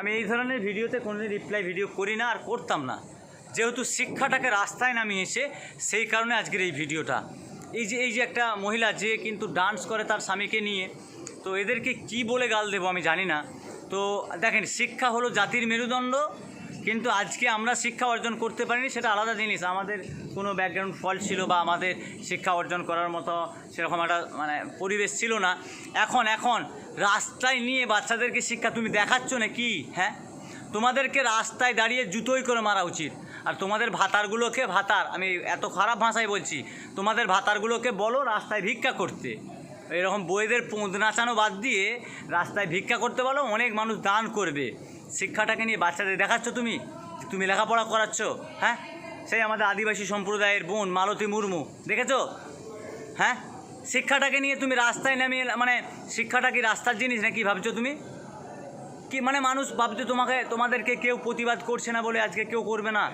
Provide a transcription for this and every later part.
আমি এই ধরনের ভিডিওতে কোনোদিন রিপ্লাই ভিডিও করি না আর করতাম না। যেহেতু শিক্ষাটাকে রাস্তায় নামিয়েছে সেই কারণে আজকের এই ভিডিওটা। এই যে এই যে একটা মহিলা যে কিন্তু ডান্স করে তার স্বামীকে নিয়ে, তো এদেরকে কি বলে গাল দেবো আমি জানি না। তো দেখেন, শিক্ষা হলো জাতির মেরুদণ্ড, কিন্তু আজকে আমরা শিক্ষা অর্জন করতে পারিনি, সেটা আলাদা জিনিস। আমাদের কোনো ব্যাকগ্রাউন্ড ফল ছিল বা আমাদের শিক্ষা অর্জন করার মতো সেরকম একটা মানে পরিবেশ ছিল না। এখন এখন রাস্তায় নিয়ে বাচ্চাদেরকে শিক্ষা তুমি দেখাচ্ছ না কি হ্যাঁ? তোমাদেরকে রাস্তায় দাঁড়িয়ে জুতোই করে মারা উচিত। আর তোমাদের ভাতারগুলোকে ভাতার, আমি এত খারাপ ভাষায় বলছি, তোমাদের ভাতারগুলোকে বলো রাস্তায় ভিক্ষা করতে। এরকম বইদের পোঁদ নাচানো বাদ দিয়ে রাস্তায় ভিক্ষা করতে বলো, অনেক মানুষ দান করবে। শিক্ষাটাকে নিয়ে বাচ্চাদের দেখাচ্ছ তুমি? তুমি লেখাপড়া করাচ্ছ? হ্যাঁ? সেই আমাদের আদিবাসী সম্প্রদায়ের বোন মালতী মুর্মু, দেখেছ? হ্যাঁ? শিক্ষাটাকে নিয়ে তুমি রাস্তায় নামিয়ে মানে শিক্ষাটা কি রাস্তার জিনিস নাকি ভাবছ তুমি? কি মানে মানুষ ভাবছে তোমাকে, তোমাদেরকে কেউ প্রতিবাদ করছে না বলে আজকে কেউ করবে না?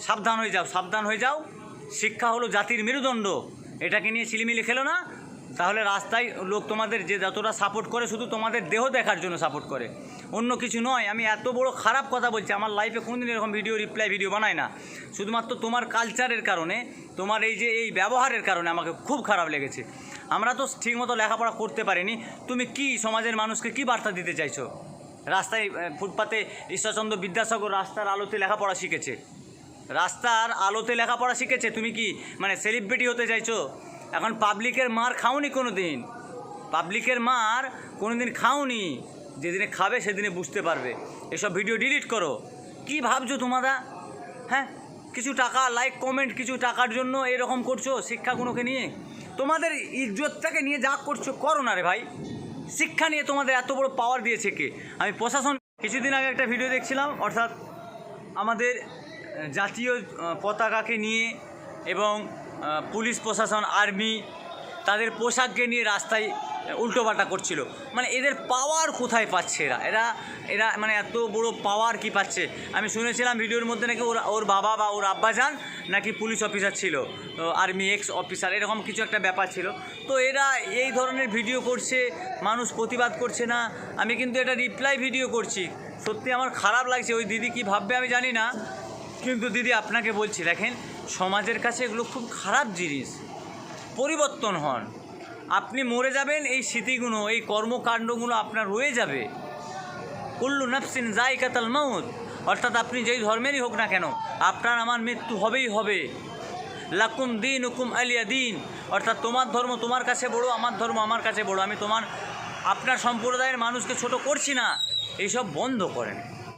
সাবধান হয়ে যাও, সাবধান হয়ে যাও। শিক্ষা হলো জাতির মেরুদণ্ড। এটাকে নিয়ে ছিলিমিলি খেলো না। তাহলে রাস্তায় লোক তোমাদের যে যতটা সাপোর্ট করে, শুধু তোমাদের দেহ দেখার জন্য সাপোর্ট করে। অন্য কিছু নয়, আমি এত বড় খারাপ কথা বলছি। আমার লাইফে কোনোদিন এরকম ভিডিও রিপ্লাই ভিডিও বানায় না। শুধুমাত্র তোমার কালচারের কারণে, তোমার এই যে, এই ব্যবহারের কারণে আমাকে খুব খারাপ লেগেছে। আমরা তো ঠিকমতো লেখাপড়া করতে পারিনি। তুমি কি সমাজের মানুষকে কি বার্তা দিতে চাইছো? রাস্তায় ফুটপাতে ঈশ্বরচন্দ্র বিদ্যাসাগর রাস্তার আলোতে লেখাপড়া শিখেছে। রাস্তার আলোতে লেখাপড়া শিখেছে? তুমি কি মানে সেলিব্রিটি হতে চাইছো? এখন পাবলিকের মার খাওনি কোনো দিন পাবলিকের মার কোনো দিন খাওনি। যেদিনে খাবে সেদিনে বুঝতে পারবে। এসব ভিডিও ডিলিট করো। কি ভাবছ তোমরা হ্যাঁ? কিছু টাকা লাইক কমেন্ট কিছু টাকার জন্য এরকম করছ শিক্ষাগুলোকে নিয়ে? তোমাদের ইজ্জতটাকে নিয়ে যা করছ করো না রে ভাই। শিক্ষা নিয়ে তোমাদের এত বড় পাওয়ার দিয়েছে কে? আমি প্রশাসন কিছুদিন আগে একটা ভিডিও দেখছিলাম, অর্থাৎ আমাদের জাতীয় পতাকাকে নিয়ে এবং পুলিশ, প্রশাসন আর্মি তাদের পোশাককে নিয়ে রাস্তায় উল্টোপাল্টা করছিল। মানে এদের পাওয়ার কোথায় পাচ্ছে এরা? এরা এরা মানে এত বড় পাওয়ার কি পাচ্ছে? আমি শুনেছিলাম ভিডিওর মধ্যে নাকি ওর ওর বাবা বা ওর আব্বা যান নাকি পুলিশ অফিসার ছিল আর্মি এক্স অফিসার এরকম কিছু একটা ব্যাপার ছিল। তো এরা এই ধরনের ভিডিও করছে, মানুষ প্রতিবাদ করছে না। আমি কিন্তু এটা রিপ্লাই ভিডিও করছি। সত্যি আমার খারাপ লাগছে, ওই দিদি কি ভাববে আমি জানি না। কিন্তু দিদি আপনাকে বলছি, দেখেন, সমাজের কাছে এগুলো খুব খারাপ জিনিস। পরিবর্তন হন। আপনি মরে যাবেন, এই স্মৃতিগুলো, এই কর্মকাণ্ডগুলো আপনার রয়ে যাবে। কুল্লু নাফসিন যাই কাতাল মাউত। অর্থাৎ আপনি যেই ধর্মেরই হোক না কেন, আপনার আমার মৃত্যু হবেই হবে। লাকুম দিন হুকুম আলিয়া দিন। অর্থাৎ তোমার ধর্ম তোমার কাছে বড়, আমার ধর্ম আমার কাছে বড়। আমি তোমার, আপনার সম্প্রদায়ের মানুষকে ছোট করছি না। এইসব বন্ধ করেন।